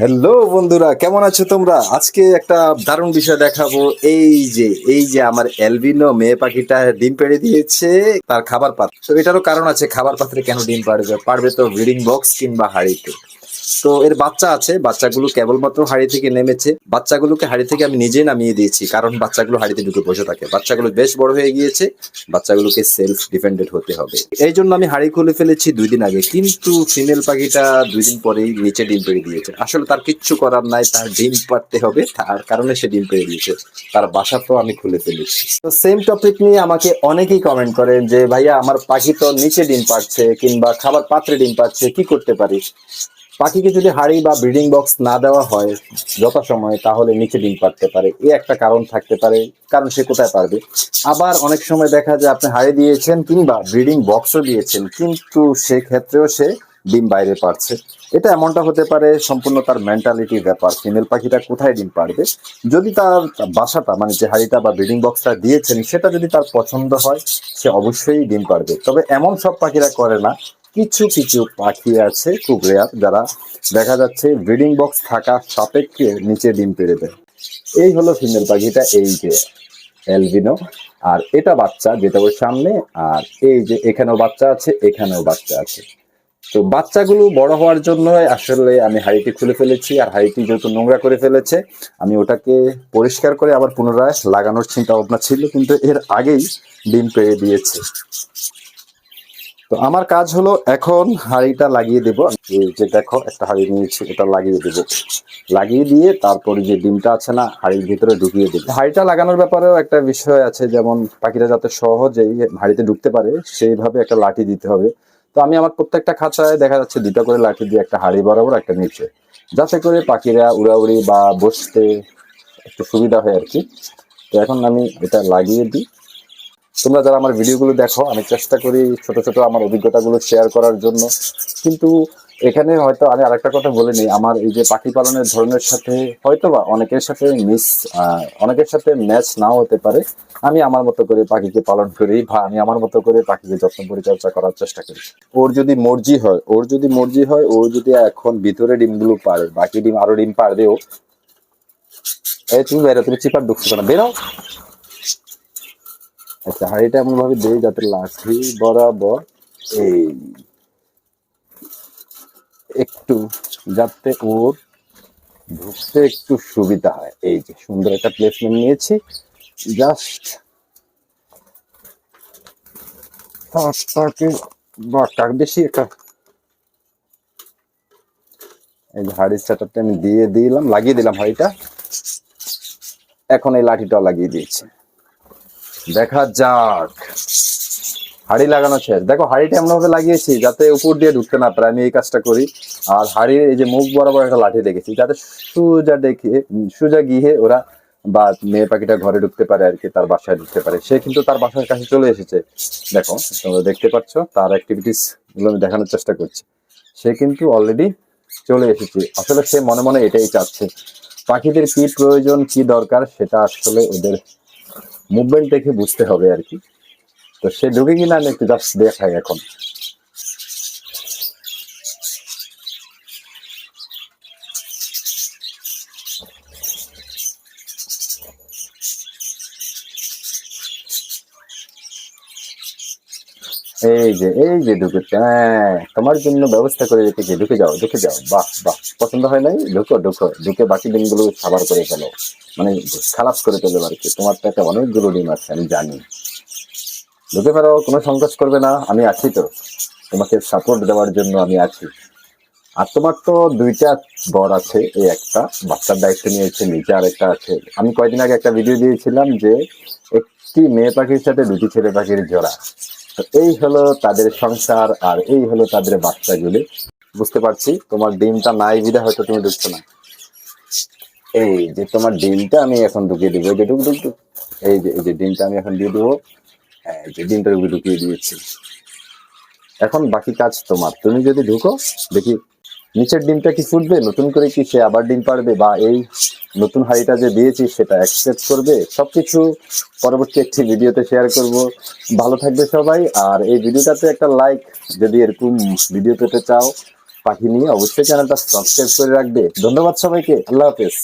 Hello বন্ধুরা, কেমন আছো তোমরা? আজকে একটা দারুণ বিষয় দেখাবো। এই যে এই যে আমার এলবিনো মেয়ে পাখিটা ডিম পেড়ে দিয়েছে, তার খাবার পাত্র এটারও কারণ আছে, খাবার পাত্রে কেন ডিম পাড়বে? পারবে তো ব্রিডিং বক্স কিংবা হাড়িতে। তো এর বাচ্চা আছে, বাচ্চাগুলো কেবলমাত্র হাড়ি থেকে নেমেছে। বাচ্চাগুলোকে হাড়ি থেকে আমি নিজেই নামিয়ে দিয়েছি, কারণ বাচ্চাগুলো হাড়িতে ঢুকে বসে থাকে। বাচ্চাগুলো বেশ বড় হয়ে গিয়েছে, বাচ্চাগুলোকে সেলফ ডিপেন্ডেন্ট হতে হবে। এই জন্য আমি হাড়ি খুলে ফেলেছি দুই দিন আগে, কিন্তু ফিমেল পাখিটা দুই দিন পরেই নিচে ডিম পেড়ে দিয়েছে। আসলে তার কিচ্ছু করার নাই, তার ডিম পাড়তে হবে, তার কারণে সে ডিম পেড়ে দিয়েছে। তার বাসা তো আমি খুলে ফেলেছি। তো সেম টপিক নিয়ে আমাকে অনেকেই কমেন্ট করেন যে, ভাইয়া, আমার পাখি তো নিচে ডিম পাচ্ছে কিংবা খাবার পাত্রে ডিম পাচ্ছে কি করতে পারি? পাখিকে যদি হাড়ি বা ব্রিডিং বক্স না দেওয়া হয় যথাসময়ে, তাহলে নিচে ডিম পারতে পারে। এই একটা কারণ থাকতে পারে, কারণ সে কোথায় পারবে? আবার অনেক সময় দেখা যায় আপনি হাড়ি দিয়েছেন কিংবা ব্রিডিং বক্সও দিয়েছেন, কিন্তু সেক্ষেত্রেও সে ডিম বাইরে পারছে এটা এমনটা হতে পারে, সম্পূর্ণ তার মেন্টালিটির ব্যাপার। ফিমেল পাখিটা কোথায় ডিম পারবে যদি তার বাসাটা মানে যে হাড়িটা বা ব্রিডিং বক্সটা দিয়েছেন, সেটা যদি তার পছন্দ হয়, সে অবশ্যই ডিম পারবে তবে এমন সব পাখিরা করে না কিছু কিছু পাখি আছে খুব রেয়ার যারা দেখা যাচ্ছে ব্রিডিং বক্স থাকা সাপেক্ষে নিচে ডিম পেড়ে দেয়। এই হলো ফিমেল পাখিটা, এই যে অ্যালবিনো। আর এটা বাচ্চা যেটা ওর সামনে, আর এই যে এখানেও বাচ্চা আছে, এখানেও বাচ্চা আছে। তো বাচ্চাগুলো বড় হওয়ার জন্য আসলে আমি হাড়িটি খুলে ফেলেছি, আর হাড়িটি যেহেতু নোংরা করে ফেলেছে, আমি ওটাকে পরিষ্কার করে আবার পুনরায় লাগানোর চিন্তা ভাবনা ছিল, কিন্তু এর আগেই ডিম পেড়ে দিয়েছে। তো আমার কাজ হলো এখন হাঁড়িটা লাগিয়ে দেবো। যে দেখো, একটা হাঁড়ি নিয়েছি, এটা লাগিয়ে দেব। লাগিয়ে দিয়ে তারপরে যে ডিমটা আছে না, হাঁড়ির ভিতরে ঢুকিয়ে দেব। হাঁড়িটা লাগানোর ব্যাপারেও একটা বিষয় আছে, যেমন পাখিরা যাতে সহজেই হাঁড়িতে ঢুকতে পারে, সেইভাবে একটা লাঠি দিতে হবে। তো আমি আমার প্রত্যেকটা খাঁচায় দেখা যাচ্ছে দুটা করে লাঠি দিয়ে একটা হাঁড়ি বরাবর, একটা নিচে। যাতে করে পাখিরা উড়াউড়ি বা বসতে একটু সুবিধা হয় আর কি। তো এখন আমি এটা লাগিয়ে দিই। তোমরা যারা আমার ভিডিওগুলো দেখো, আমি চেষ্টা করি ছোট ছোট আমার অভিজ্ঞতাগুলো শেয়ার করার জন্য। কিন্তু এখানে হয়তো আমি আরেকটা কথা বলে নিই। আমার এই যে পাখি পালনের ধরনের সাথে হয়তো বা অনেকের সাথে মিস অনেকের সাথে ম্যাচ নাও হতে পারে। আমি আমার মতো করে পাখিকে পালন করি বা আমি আমার মতো করে পাখিকে যত্ন পরিচর্যা করার চেষ্টা করি। ওর যদি মর্জি হয়, ওর যদি মর্জি হয়, ও যদি এখন ভিতরে ডিমগুলো পারে বাকি ডিম আরও ডিম পারবেও এই তুমি বেরো তুমি চিপার ঢুকছো না। বেরো। আচ্ছা হাঁড়িটা এমন ভাবে দেই যাতে লাঠি বরাবর এই একটু, যাতে ওর ঢুকতে একটু সুবিধা হয়। এই যে, সুন্দর একটা প্লেসমেন্ট নিয়েছি। জাস্ট বেশি একটা। এই আমি দিয়ে দিলাম, লাগিয়ে দিলাম হাড়িটা। এখন এই লাঠিটা লাগিয়ে দিয়েছি। দেখা যাক। হাড়ি লাগানো শেষ। দেখো, হাড়িটা এমন ভাবে লাগিয়েছি যাতে উপর দিয়ে ঢুকতে না পারে। আমি এই কাজটা করি। আর হাড়ির এই যে মুখ বরাবর একটা লাঠি রেখেছি যাতে সোজা দেখে, সোজা গিয়ে ওরা বা মেয়ে পাখিটা ঘরে ঢুকতে পারে আর কি, তার বাসায় ঢুকতে পারে। সে কিন্তু তার বাসার কাছে চলে এসেছে। দেখো, তোমরা দেখতে পাচ্ছ, তার অ্যাক্টিভিটিসগুলো আমি দেখানোর চেষ্টা করছি। সে কিন্তু অলরেডি চলে এসেছে। আসলে সে মনে মনে এটাই চাচ্ছে। পাখিদের কি প্রয়োজন, কি দরকার, সেটা আসলে ওদের মুভমেন্ট দেখে বুঝতে হবে আর কি। তো সে ঢুকে কিনা আমি একটু জাস্ট দেখাই এখন। এই যে এই যে ঢুকেছে হ্যাঁ তোমার জন্য ব্যবস্থা করে রেখেছি, ঢুকে যাও ঢুকে যাও, বাহ বাহ, পছন্দ হয় নাই? ঢুকো ঢুকো, ঢুকে বাকি ডিমগুলো সাবার করে ফেলো। মানে খালাস করে ফেলো আর কি তোমার পেটে অনেকগুলো ডিম আছে, আমি জানি। ঢুকে ফেলো, কোনো সংকোচ করবে না, আমি আছি তো। তোমাকে সাপোর্ট দেওয়ার জন্য আমি আছি। আর তোমার তো দুইটা বর আছে, এই একটা বাচ্চার দায়িত্ব নিয়েছে নিচে আর একটা আছে। আমি কয়দিন আগে একটা ভিডিও দিয়েছিলাম যে, একটি মেয়ে পাখির সাথে দুটি ছেলে পাখির জোড়া। এই হলো তাদের সংসার আর এই হলো তাদের বাচ্চাগুলি। বুঝতে পারছি? তোমার ডিমটা নাই বিধা হয়তো তুমি ঢুকছো না। এই যে তোমার ডিমটা আমি এখন ঢুকিয়ে দিব, এই যে ঢুক ঢুক ঢুক। এই যে এই যে ডিমটা আমি এখন দিয়ে দেবো। হ্যাঁ যে ডিমটা ঢুকিয়ে দিয়েছি। এখন বাকি কাজ তোমার। তুমি যদি ঢুকো, দেখি নিচের ডিমটা কি ফুটবে? নতুন করে কি সে আবার ডিম পারবে বা এই নতুন হাড়িটা যে দিয়েছি, সেটা অ্যাকসেপ্ট করবে? সবকিছু পরবর্তী একটি ভিডিওতে শেয়ার করব। ভালো থাকবে সবাই, আর এই ভিডিওটাতে একটা লাইক যদি এরকম ভিডিও পেতে চাও পাখি নিয়ে অবশ্যই চ্যানেলটা সাবস্ক্রাইব করে রাখবে। ধন্যবাদ সবাইকে, আল্লাহ হাফেজ।